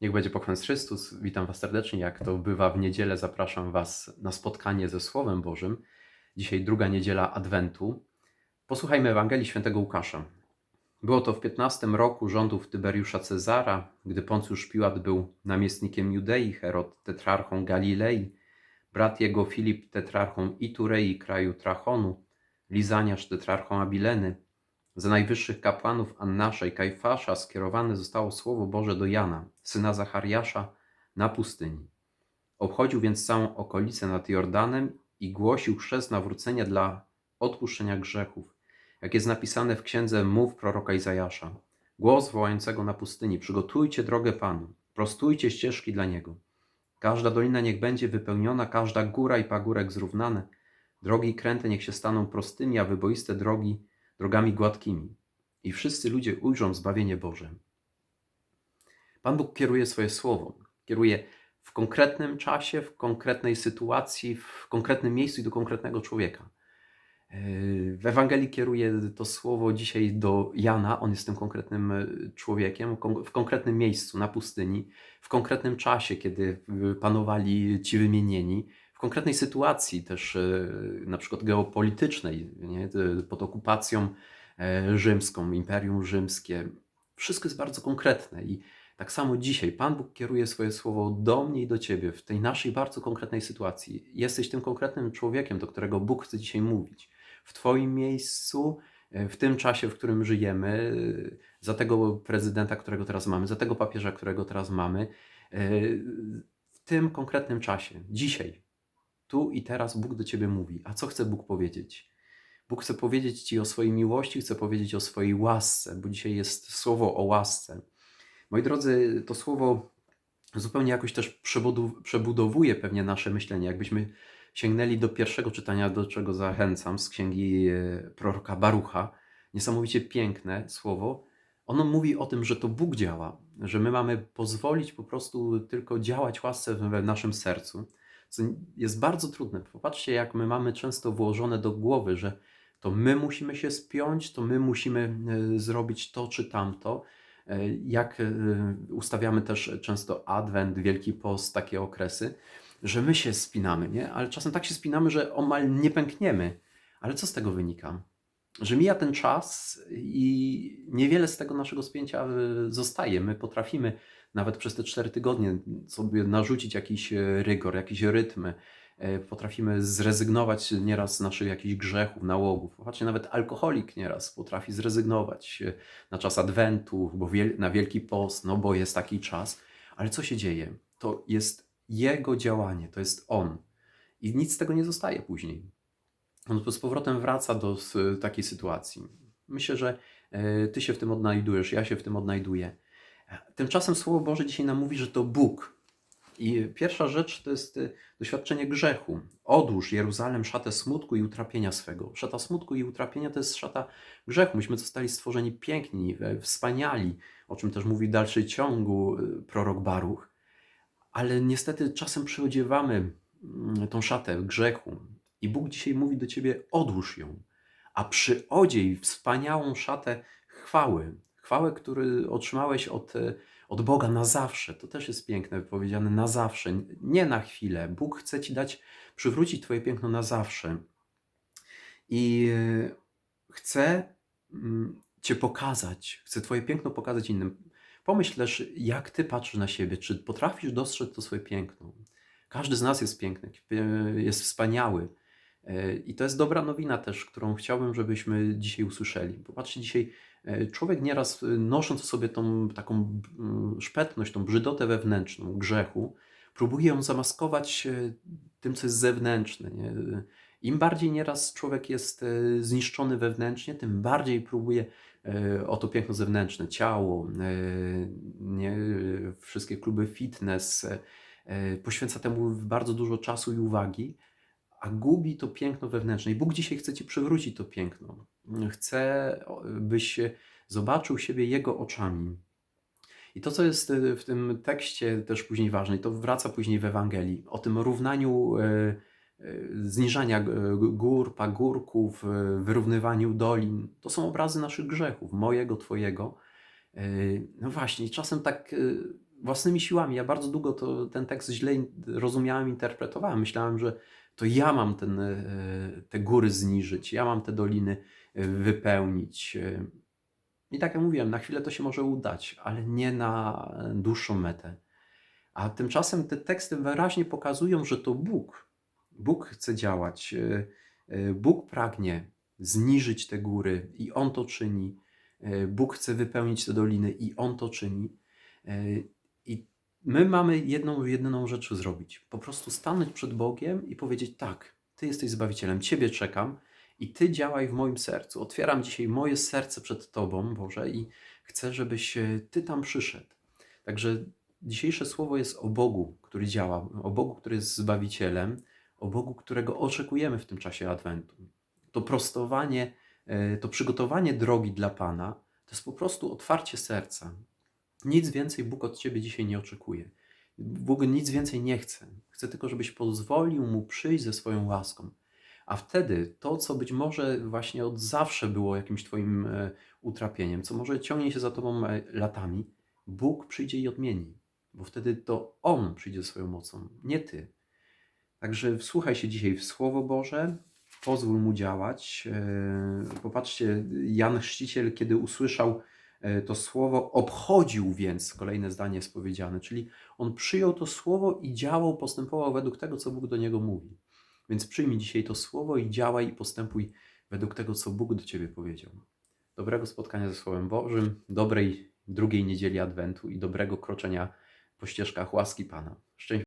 Niech będzie pochwalony Chrystus. Witam Was serdecznie. Jak to bywa w niedzielę, zapraszam Was na spotkanie ze Słowem Bożym. Dzisiaj druga niedziela Adwentu. Posłuchajmy Ewangelii Świętego Łukasza. Było to w 15 roku rządów Tyberiusza Cezara, gdy Poncjusz Piłat był namiestnikiem Judei, Herod tetrarchą Galilei, brat jego Filip tetrarchą Iturei kraju Trachonu, Lizaniasz tetrarchą Abileny. Za najwyższych kapłanów Annasza i Kajfasza skierowane zostało Słowo Boże do Jana, syna Zachariasza, na pustyni. Obchodził więc całą okolicę nad Jordanem i głosił chrzest nawrócenia dla odpuszczenia grzechów, jak jest napisane w księdze Mów proroka Izajasza. Głos wołającego na pustyni, przygotujcie drogę Panu, prostujcie ścieżki dla Niego. Każda dolina niech będzie wypełniona, każda góra i pagórek zrównane. Drogi kręte niech się staną prostymi, a wyboiste drogi drogami gładkimi. I wszyscy ludzie ujrzą zbawienie Boże. Pan Bóg kieruje swoje słowo. Kieruje w konkretnym czasie, w konkretnej sytuacji, w konkretnym miejscu i do konkretnego człowieka. Yy, W Ewangelii kieruje to słowo dzisiaj do Jana. On jest tym konkretnym e, człowiekiem, w konkretnym miejscu, na pustyni, w konkretnym czasie, kiedy panowali ci wymienieni, konkretnej sytuacji też, e, na przykład geopolitycznej, nie? T- pod okupacją e, rzymską, Imperium Rzymskie. Wszystko jest bardzo konkretne i tak samo dzisiaj Pan Bóg kieruje swoje słowo do mnie i do ciebie w tej naszej bardzo konkretnej sytuacji. Jesteś tym konkretnym człowiekiem, do którego Bóg chce dzisiaj mówić. W Twoim miejscu, e, w tym czasie, w którym żyjemy, e, za tego prezydenta, którego teraz mamy, za tego papieża, którego teraz mamy, e, w tym konkretnym czasie, dzisiaj, tu i teraz Bóg do ciebie mówi. A co chce Bóg powiedzieć? Bóg chce powiedzieć ci o swojej miłości, chce powiedzieć o swojej łasce, bo dzisiaj jest słowo o łasce. Moi drodzy, to słowo zupełnie jakoś też przebudowuje pewnie nasze myślenie. Jakbyśmy sięgnęli do pierwszego czytania, do czego zachęcam, z księgi e, proroka Barucha, niesamowicie piękne słowo. Ono mówi o tym, że to Bóg działa, że my mamy pozwolić po prostu tylko działać łasce we naszym sercu, co jest bardzo trudne. Popatrzcie, jak my mamy często włożone do głowy, że to my musimy się spiąć, to my musimy e, zrobić to czy tamto. E, Jak e, ustawiamy też często Adwent, Wielki Post, takie okresy, że my się spinamy, nie? Ale czasem tak się spinamy, że omal nie pękniemy. Ale co z tego wynika? Że mija ten czas i niewiele z tego naszego spięcia zostaje. My potrafimy nawet przez te cztery tygodnie sobie narzucić jakiś e, rygor, jakiś rytm. E, Potrafimy zrezygnować nieraz z naszych jakichś grzechów, nałogów. Popatrzcie, nawet alkoholik nieraz potrafi zrezygnować e, na czas Adwentu, bo wiel- na Wielki Post, no bo jest taki czas. Ale co się dzieje? To jest Jego działanie, to jest On. I nic z tego nie zostaje później. On z powrotem wraca do takiej sytuacji. Myślę, że Ty się w tym odnajdujesz, ja się w tym odnajduję. Tymczasem Słowo Boże dzisiaj nam mówi, że to Bóg. I pierwsza rzecz to jest e, doświadczenie grzechu. Odłóż Jeruzalem szatę smutku i utrapienia swego. Szata smutku i utrapienia to jest szata grzechu. Myśmy zostali stworzeni piękni, wspaniali, o czym też mówi w dalszym ciągu e, prorok Baruch. Ale niestety czasem przyodziewamy mm, tą szatę grzechu. I Bóg dzisiaj mówi do ciebie: odłóż ją, a przyodziej wspaniałą szatę chwały. Chwałę, który otrzymałeś od, e, od Boga na zawsze. To też jest piękne, powiedziane na zawsze, nie na chwilę. Bóg chce ci dać, przywrócić Twoje piękno na zawsze. I e, chce mm, Cię pokazać, chce Twoje piękno pokazać innym. Pomyśl też, jak Ty patrzysz na siebie, czy potrafisz dostrzec to swoje piękno. Każdy z nas jest piękny, e, jest wspaniały. I to jest dobra nowina też, którą chciałbym, żebyśmy dzisiaj usłyszeli. Popatrzcie, dzisiaj człowiek nieraz e, nosząc w sobie tą taką szpetność, tą brzydotę wewnętrzną grzechu, próbuje ją zamaskować e, tym, co jest zewnętrzne. Nie? Im bardziej nieraz człowiek jest e, zniszczony wewnętrznie, tym bardziej próbuje e, o to piękno zewnętrzne, ciało, e, nie, wszystkie kluby fitness, e, e, poświęca temu bardzo dużo czasu i uwagi, a gubi to piękno wewnętrzne. I Bóg dzisiaj chce Ci przywrócić to piękno. Chce, byś zobaczył siebie Jego oczami. I to, co jest e, w tym tekście też później ważne, i to wraca później w Ewangelii, o tym równaniu e, e, zniżania gór, pagórków, wyrównywaniu dolin. To są obrazy naszych grzechów, mojego, Twojego. No właśnie, czasem tak własnymi siłami. Ja bardzo długo to, ten tekst źle rozumiałem, interpretowałem. Myślałem, że to ja mam ten, e, te góry zniżyć, ja mam te doliny e, wypełnić. e. I tak jak mówiłem, na chwilę to się może udać, ale nie na dłuższą metę. A tymczasem te teksty wyraźnie pokazują, że to Bóg. Bóg chce działać. Bóg pragnie zniżyć te góry i On to czyni. Bóg chce wypełnić te doliny i On to czyni. I my mamy jedną, jedyną rzecz zrobić. Po prostu stanąć przed Bogiem i powiedzieć: Tak, Ty jesteś Zbawicielem, Ciebie czekam i Ty działaj w moim sercu. Otwieram dzisiaj moje serce przed Tobą, Boże, i chcę, żebyś e, Ty tam przyszedł. Także dzisiejsze słowo jest o Bogu, który działa, o Bogu, który jest Zbawicielem, o Bogu, którego oczekujemy w tym czasie Adwentu. To prostowanie, e, to przygotowanie drogi dla Pana, to jest po prostu otwarcie serca. Nic więcej Bóg od Ciebie dzisiaj nie oczekuje. Bóg nic więcej nie chce. Chce tylko, żebyś pozwolił Mu przyjść ze swoją łaską. A wtedy to, co być może właśnie od zawsze było jakimś Twoim e, utrapieniem, co może ciągnie się za Tobą e, latami, Bóg przyjdzie i odmieni. Bo wtedy to On przyjdzie swoją mocą, nie Ty. Także wsłuchaj się dzisiaj w Słowo Boże, pozwól Mu działać. E, Popatrzcie, Jan Chrzciciel, kiedy usłyszał to słowo, obchodził więc, kolejne zdanie jest powiedziane, czyli on przyjął to słowo i działał, postępował według tego, co Bóg do niego mówi. Więc przyjmij dzisiaj to słowo i działaj i postępuj według tego, co Bóg do ciebie powiedział. Dobrego spotkania ze Słowem Bożym, dobrej drugiej niedzieli Adwentu i dobrego kroczenia po ścieżkach łaski Pana. Szczęść